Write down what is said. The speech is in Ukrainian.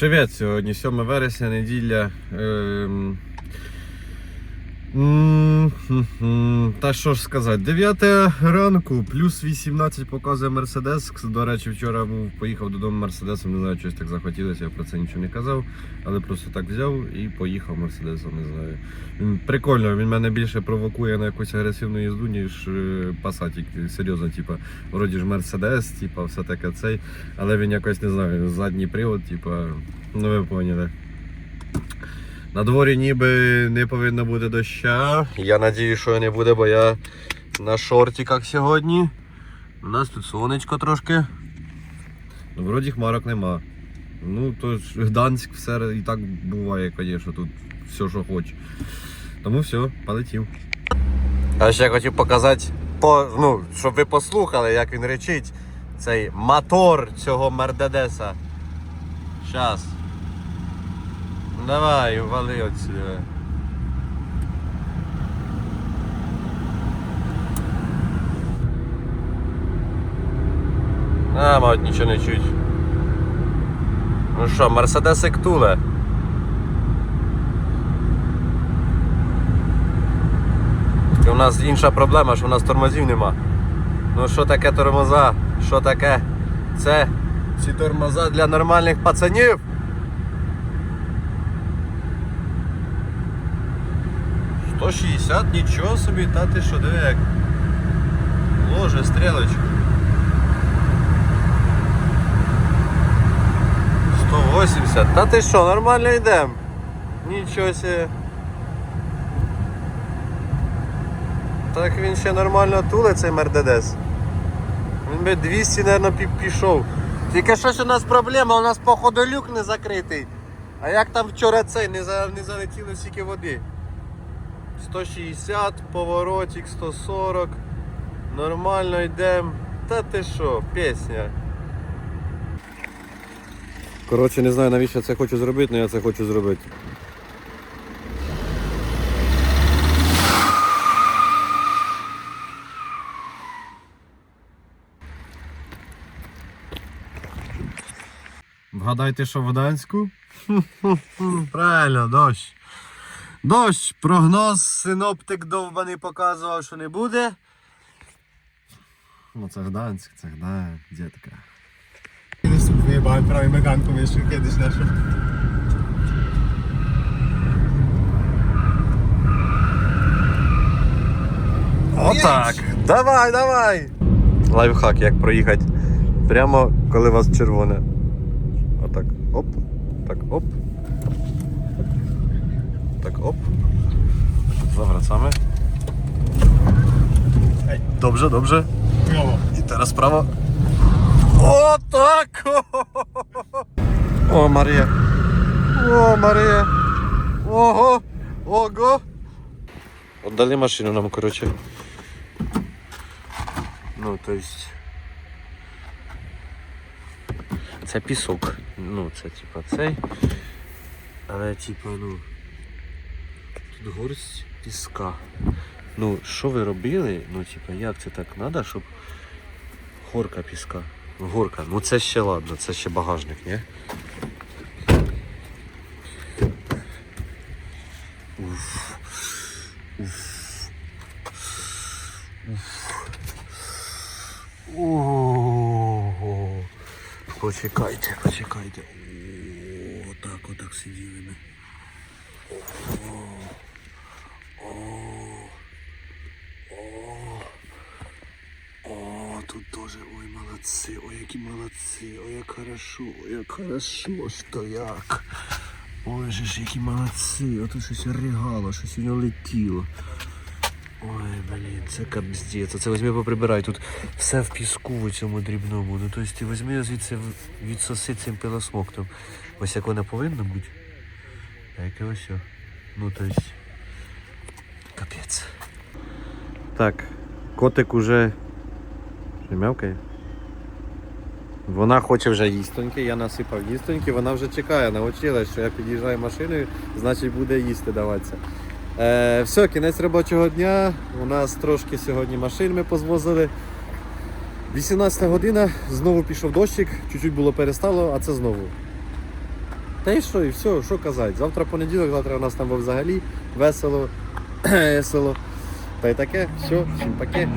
Привіт! Сьогодні 7 вересня, неділя. Та що ж сказати, 9 ранку, плюс 18 показує Мерседес. До речі, вчора був, поїхав додому Мерседесом, не знаю, щось так захотілося, я про це нічого не казав, але просто так взяв і поїхав Мерседесом, не знаю. Він прикольно, він мене більше провокує на якусь агресивну їзду, ніж е, пасатік. Серйозно, типа, вроді ж Мерседес, типа, все таке цей. Але він якось не знаю, задній привод, типа, ну ви поняли. На дворі ніби не повинно бути доща. Я надію, що не буде, бо я на шортиках сьогодні. У нас тут сонечко трошки. Ну, вроді хмарок нема. Ну, то ж Гданськ все і так буває, звісно, тут все, що хоче. Тому все, полетів. А ще хотів показати, по, ну, щоб ви послухали, як він речить, цей мотор цього Мердедеса. Щас. Давай, вали отсюда. А, мабуть, нічого не чуть. Ну що, Мерседесик туле. І у нас інша проблема, що у нас тормозів нема. Ну що таке тормоза? Що таке? Це ці тормоза для нормальних пацанів. Сто шістдесят, нічого собі, та ти що, диви як. Ложе, стрілочку. 180. Та ти що, нормально йдемо. Нічого себе. Так він ще нормально туле цей Мердедес. Він би 200, мабуть, пішов. Тільки щось у нас проблема, у нас походу люк не закритий. А як там вчора цей не, за, не залетіло стільки води? 160, поворотик 140. Нормально йдемо. Та ти що, пісня. Коротше, не знаю навіщо я це хочу зробити, але я це хочу зробити. Вгадайте, що в Гданську? Правильно, дощ. Дощ, прогноз, синоптик довбаний показував, що не буде. Ну це Гданськ, це Гданськ, дітка. Wyjebałem prawie meganką jeszcze kiedyś naszą. Отак. Давай, давай. Лайфхак, як проїхати. Прямо коли у вас червоне. Отак. Оп. Так, оп. Так, оп. Zawracamy. Dobrze, dobrze. Chujowo. I teraz prawo. O tak! O Maria. O Maria. Ого. Ого. Отдали машину нам, короче. Ну, то есть. Це пісок. Ну, це типа цей. Але типа, ну. Горсть піска. Ну, що ви робили? Ну, типа, як це так треба, щоб горка піска. Горка, ну це ще ладно, це ще багажник, ні? Уф. Уф. Ого. Почекайте, почекайте. О, отак, сиділи ми. О. Тут тоже, ой, молодцы, ой, які молодцы, ой, як хорошо, ой, як хорошо, що як. Ой, же ж, які молодці, ото щось ригало, щось у нього летіло. Ой, блін, це капздець. Оце візьми поприбирай. Тут все в піску у цьому дрібному. Ну, тобто ти візьми звідси в- відсоси цим пилосмоктом. Ось як воно повинно бути. А яке ось. Ну, тобто. Капець. Так, котик уже мявкає. Вона хоче вже їстоньки, я насипав їстоньки, вона вже чекає, навчилась, що я під'їжджаю машиною, значить буде їсти даватися. Е, все, кінець робочого дня. У нас трошки сьогодні машин ми позвозили. 18 година, знову пішов дощик, чуть-чуть було перестало, а це знову. Та і що, і все, що казати. Завтра понеділок, завтра у нас там взагалі весело, весело. Та й таке, все, всім паке.